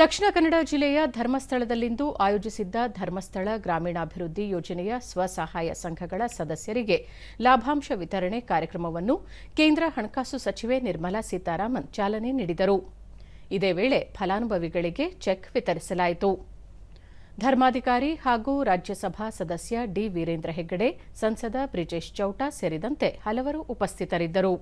ದಕ್ಷಿಣ ಕನ್ನಡ ಜಿಲ್ಲೆಯ ಧರ್ಮಸ್ಥಳದಲ್ಲಿಂದು ಆಯೋಜಿಸಿದ್ದ ಧರ್ಮಸ್ಥಳ ಗ್ರಾಮೀಣಾಭಿವೃದ್ಧಿ ಯೋಜನೆಯ ಸ್ವಸಹಾಯ ಸಂಘಗಳ ಸದಸ್ಯರಿಗೆ ಲಾಭಾಂಶ ವಿತರಣೆ ಕಾರ್ಯಕ್ರಮವನ್ನು ಕೇಂದ್ರ ಹಣಕಾಸು ಸಚಿವೆ ನಿರ್ಮಲಾ ಸೀತಾರಾಮನ್ ಚಾಲನೆ ನೀಡಿದರು. ಇದೇ ವೇಳೆ ಫಲಾನುಭವಿಗಳಿಗೆ ಚೆಕ್ ವಿತರಿಸಲಾಯಿತು. ಧರ್ಮಾಧಿಕಾರಿ ಹಾಗೂ ರಾಜ್ಯಸಭಾ ಸದಸ್ಯ ಡಿ. ವೀರೇಂದ್ರ ಹೆಗ್ಗಡೆ, ಸಂಸದ ಬ್ರಿಜೇಶ್ ಚೌಟಾ ಸೇರಿದಂತೆ ಹಲವರು ಉಪಸ್ಥಿತರಿದ್ದರು.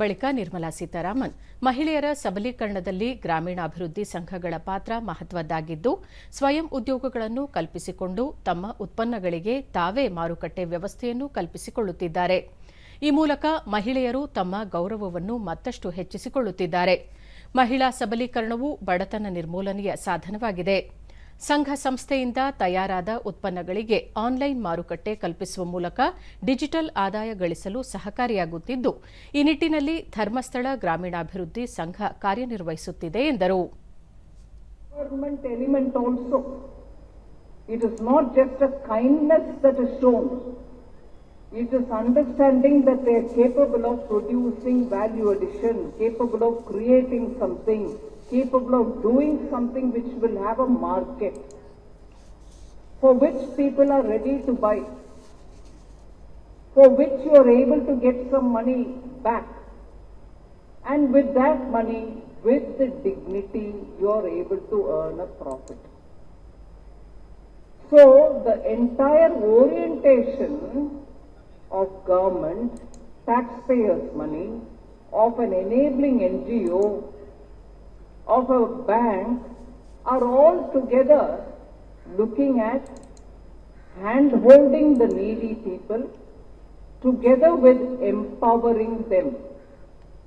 ಬಳಿಕ ನಿರ್ಮಲಾ ಸೀತಾರಾಮನ್ ಮಹಿಳೆಯರ ಸಬಲೀಕರಣದಲ್ಲಿ ಗ್ರಾಮೀಣಾಭಿವೃದ್ಧಿ ಸಂಘಗಳ ಪಾತ್ರ ಮಹತ್ವದ್ದಾಗಿದ್ದು, ಸ್ವಯಂ ಉದ್ಯೋಗಗಳನ್ನು ಕಲ್ಪಿಸಿಕೊಂಡು ತಮ್ಮ ಉತ್ಪನ್ನಗಳಿಗೆ ತಾವೇ ಮಾರುಕಟ್ಟೆ ವ್ಯವಸ್ಥೆಯನ್ನು ಕಲ್ಪಿಸಿಕೊಳ್ಳುತ್ತಿದ್ದಾರೆ. ಈ ಮೂಲಕ ಮಹಿಳೆಯರು ತಮ್ಮ ಗೌರವವನ್ನು ಮತ್ತಷ್ಟು ಹೆಚ್ಚಿಸಿಕೊಳ್ಳುತ್ತಿದ್ದಾರೆ. ಮಹಿಳಾ ಸಬಲೀಕರಣವು ಬಡತನ ನಿರ್ಮೂಲನೆಯ ಸಾಧನವಾಗಿದೆ. ಸಂಘ ಸಂಸ್ಥೆಯಿಂದ ತಯಾರಾದ ಉತ್ಪನ್ನಗಳಿಗೆ ಆನ್ಲೈನ್ ಮಾರುಕಟ್ಟೆ ಕಲ್ಪಿಸುವ ಮೂಲಕ ಡಿಜಿಟಲ್ ಆದಾಯ ಗಳಿಸಲು ಸಹಕಾರಿಯಾಗುತ್ತಿದ್ದು, ಈ ನಿಟ್ಟಿನಲ್ಲಿ ಧರ್ಮಸ್ಥಳ ಗ್ರಾಮೀಣಾಭಿವೃದ್ಧಿ ಸಂಘ ಕಾರ್ಯನಿರ್ವಹಿಸುತ್ತಿದೆ ಎಂದರು. Storm it not just the kindled the storm it understanding the the capable of producing value of creating capable of doing something which will have a market, for which people are ready to buy, for which you are able to get some money back. And with that money, with the dignity, you are able to earn a profit. So the entire orientation of government, taxpayers' money, of an enabling NGO, of a bank are all together looking at hand holding the needy people together with empowering them.